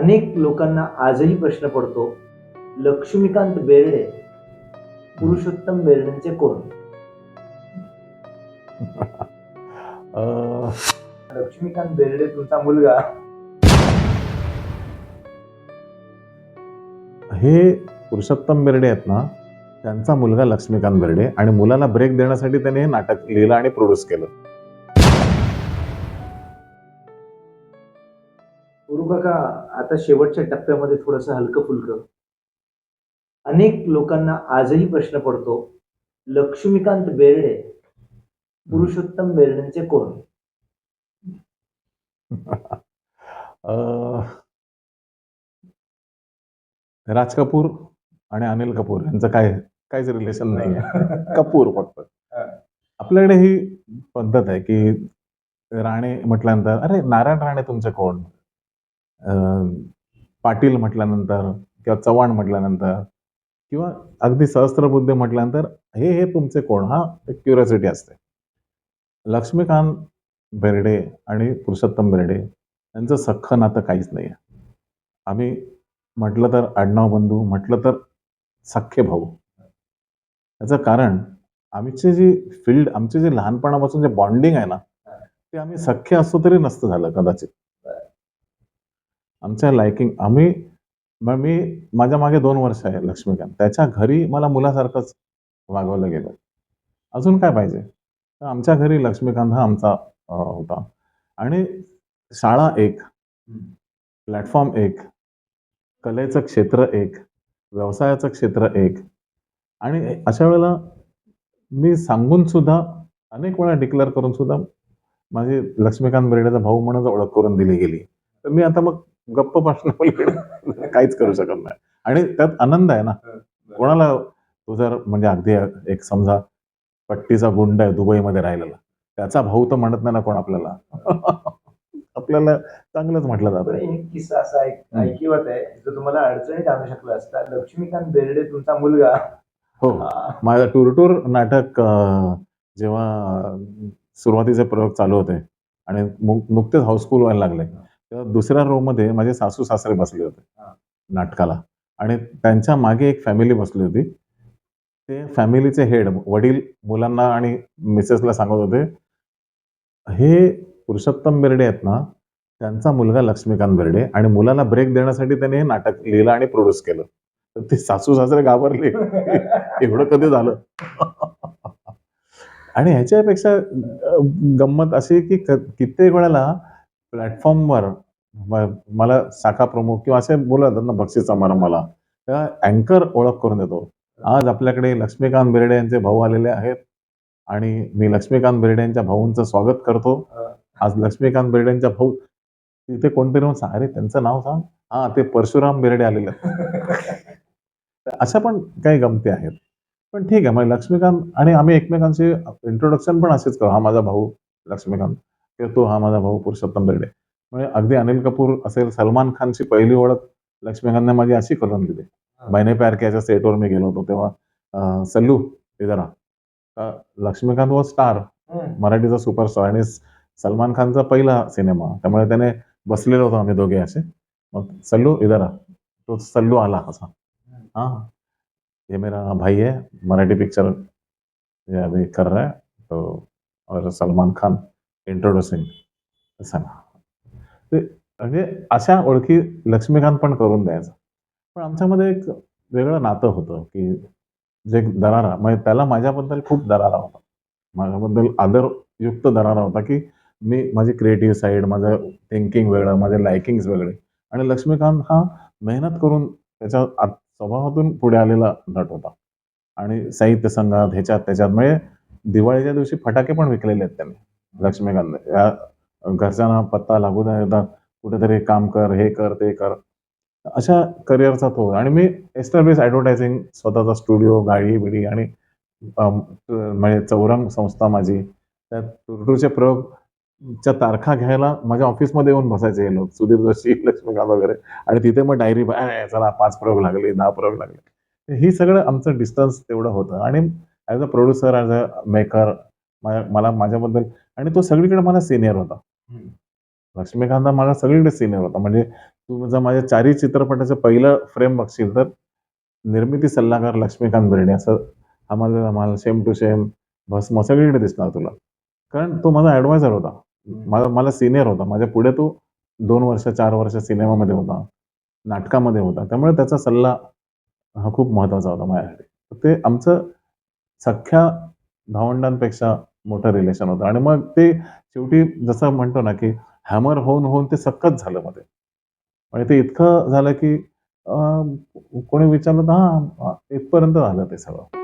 अनेक लोकांना आजही प्रश्न पडतो लक्ष्मीकांत बेर्डे पुरुषोत्तम बेर्डेंचे कोण? लक्ष्मीकांत बेर्डे तुमचा मुलगा. हे पुरुषोत्तम बेर्डे आहेत ना त्यांचा मुलगा लक्ष्मीकांत बेर्डे आणि मुलाला ब्रेक देण्यासाठी त्याने हे नाटक लिहिलं आणि प्रोड्यूस केलं. गुरु काका आता शेवटच्या टप्प्यामध्ये थोडस हलकं फुलकं अनेक लोकांना आजही प्रश्न पडतो लक्ष्मीकांत बेर्डे पुरुषोत्तम बेर्डेंचे कोण? अं, राज कपूर आणि अनिल कपूर यांचं काय काहीच रिलेशन नाही आहे कपूर फक्त. आपल्याकडे ही पद्धत आहे की राणे म्हटल्यानंतर अरे नारायण राणे तुमचे कोण? पाटील म्हटल्यानंतर किंवा चव्हाण म्हटल्यानंतर किंवा अगदी सहस्त्रबुद्धे म्हटल्यानंतर हे हे तुमचे कोण? हा एक क्युरियोसिटी असते. लक्ष्मीकांत बेर्डे आणि पुरुषोत्तम बेर्डे यांचं सख्खं नातं काहीच नाही आहे आम्ही म्हटलं तर आडनाव बंधू म्हटलं तर सख्खे भाऊ. याचं कारण आमची जी फील्ड आमची जे लहानपणापासून जे बॉन्डिंग आहे ना ते आम्ही सख्खे असतो तरी नसतं झालं कदाचित. आमच्या लायकिंग आम्ही मग मी माझ्या मागे दोन वर्ष आहे लक्ष्मीकांत. त्याच्या घरी मला मुलासारखंच वागवलं गेलं. अजून काय पाहिजे? तर आमच्या घरी लक्ष्मीकांत हा आमचा होता. आणि शाळा एक प्लॅटफॉर्म एक कलेचं क्षेत्र एक व्यवसायाचं क्षेत्र एक. आणि अशा वेळेला मी सांगून सुद्धा अनेक वेळा डिक्लेअर करून सुद्धा माझी लक्ष्मीकांत बेर्डेचा भाऊ म्हणून ओळख करून दिली गेली तर मी आता मग गप्प बसणं काहीच करू शकत नाही. आणि त्यात आनंद आहे ना. कोणाला तो जर म्हणजे अगदी एक समजा पट्टीचा गुंड आहे दुबईमध्ये राहिलेला. त्याचा भाऊ तर म्हणत नाही ना कोण आपल्याला. आपल्याला चांगलंच म्हटलं जातं. एक किस्सा असा. ऐकिवत आहे. जो तुम्हाला अडचणीत आणू शकला असता लक्ष्मीकांत बेर्डे तुमचा मुलगा. हो. माझं टूर टूर नाटक जेव्हा सुरुवातीचे प्रयोग चालू होते आणि मु- नुकतेच हाऊसफुल व्हायला लागले. दुसऱ्या रो मध्ये माझे सासू सासरे बसले होते. नाटकाला. आणि त्यांच्या मागे एक फॅमिली बसली होती. ते फॅमिलीचे हेड वडील मुलांना आणि मिसेसला सांगत होते हे पुरुषोत्तम बेर्डे आहेत ना त्यांचा मुलगा लक्ष्मीकांत बेर्डे आणि मुलाला ब्रेक देण्यासाठी त्याने हे नाटक लिहिलं आणि प्रोड्यूस केलं. तर ते सासू सासरे घाबरले. एवढं कधी झालं? आणि ह्याच्यापेक्षा गंमत अशी की क- कित्येक वेळेला प्लॅटफॉर्मवर मला शाखा प्रमुख किंवा असे बोलतात ना बक्षीस समारंभाला तेव्हा अँकर ओळख करून देतो. आज आपल्याकडे लक्ष्मीकांत बेर्डे यांचे भाऊ आलेले आहेत आणि मी लक्ष्मीकांत बेर्डे यांच्या भाऊंचं स्वागत करतो. आज लक्ष्मीकांत बेर्डे यांच्या भाऊ तिथे कोणतरी म्हणून सांग अरे त्यांचं नाव सांग. हा ते परशुराम बेर्डे आलेले आहेत. अशा पण काही गमती आहेत. पण ठीक आहे मग लक्ष्मीकांत आणि आम्ही एकमेकांचे इंट्रोडक्शन पण असेच करू. हा माझा भाऊ लक्ष्मीकांत. किंवा तो हा माझा भाऊ पुरुषोत्तम बेर्डे म्हणजे अगदी अनिल कपूर असेल सलमान खानची पहिली ओळख लक्ष्मीकांतने माझी अशी करून दिली. मैने प्यार कियाच्या सेटवर मी गेलो होतो तेव्हा सल्लू इधरा लक्ष्मीकांत व स्टार. मराठीचा सुपरस्टार आणि सलमान खानचा पहिला सिनेमा. त्यामुळे त्याने बसलेलो होतो आम्ही दोघे असे. मग सल्लू इधर तो सल्लू आला असा. हाँ. ये मेरा भाई है. मराठी पिक्चर ये अभी कर रहा है. तो और सलमान खान इंट्रोड्युसिंग असं ना ते म्हणजे अशा ओळखी लक्ष्मीकांत पण करून द्यायचा. पण आमच्यामध्ये एक वेगळं नातं होतं की जे दरारा म्हणजे त्याला माझ्याबद्दल खूप दरारा होता. माझ्याबद्दल आदरयुक्त दरारा होता की मी माझी क्रिएटिव्ह साईड माझं थिंकिंग वेगळं माझे लायकिंग्स वेगळे. आणि लक्ष्मीकांत हा मेहनत करून त्याच्या आत- स्वभावातून पुढे आलेला नट होता. आणि साहित्य संघात ह्याच्यात त्याच्यात म्हणजे दिवाळीच्या दिवशी फटाके पण विकलेले आहेत त्यांनी. लक्ष्मीकांत या घरच्यांना पत्ता लागू द्या कुठेतरी काम कर हे कर ते कर. अशा करिअरचा तो. आणि मी एस्टॅब्लिश ॲडव्हर्टायझिंग स्वतःचा स्टुडिओ गाडी बिडी आणि म्हणजे चौरंग संस्था माझी. त्या टुरटूरचे प्रयोगच्या तारखा घ्यायला माझ्या ऑफिसमध्ये येऊन बसायचे हे लोक. सुधीर जोशी लक्ष्मीकांत वगैरे. आणि तिथे मग डायरी चला पाच प्रयोग लागले दहा प्रयोग लागले. ही सगळं आमचं डिस्टन्स तेवढं होतं. आणि as a producer as a maker मला माझ्याबद्दल आणि तो सगळीकडे मला सिनियर होता. लक्ष्मीकांत हा माझा सगळीकडे सिनियर होता. म्हणजे तू जर माझ्या चारही चित्रपटाचं पहिलं फ्रेम बघशील तर निर्मिती सल्लागार लक्ष्मीकांत बेर्डे असं आम्हाला आम्हाला सेम टू सेम भस्म सगळीकडे दिसणार तुला. कारण तो माझा ॲडवायझर होता. मला मला सिनियर होता. माझ्या पुढे तो दोन वर्ष चार वर्ष सिनेमामध्ये होता. नाटकामध्ये होता. त्यामुळे त्याचा सल्ला हा खूप महत्त्वाचा होता माझ्यासाठी. ते आमचं सख्या भावंडांपेक्षा मोठं रिलेशन होतं. आणि मग ते शेवटी जसं म्हणतो ना की हॅमर होऊन होऊन ते सक्कच झालं मध्ये. आणि ते इतकं झालं की कोणी विचारलं तर हा इथपर्यंत झालं ते सगळं.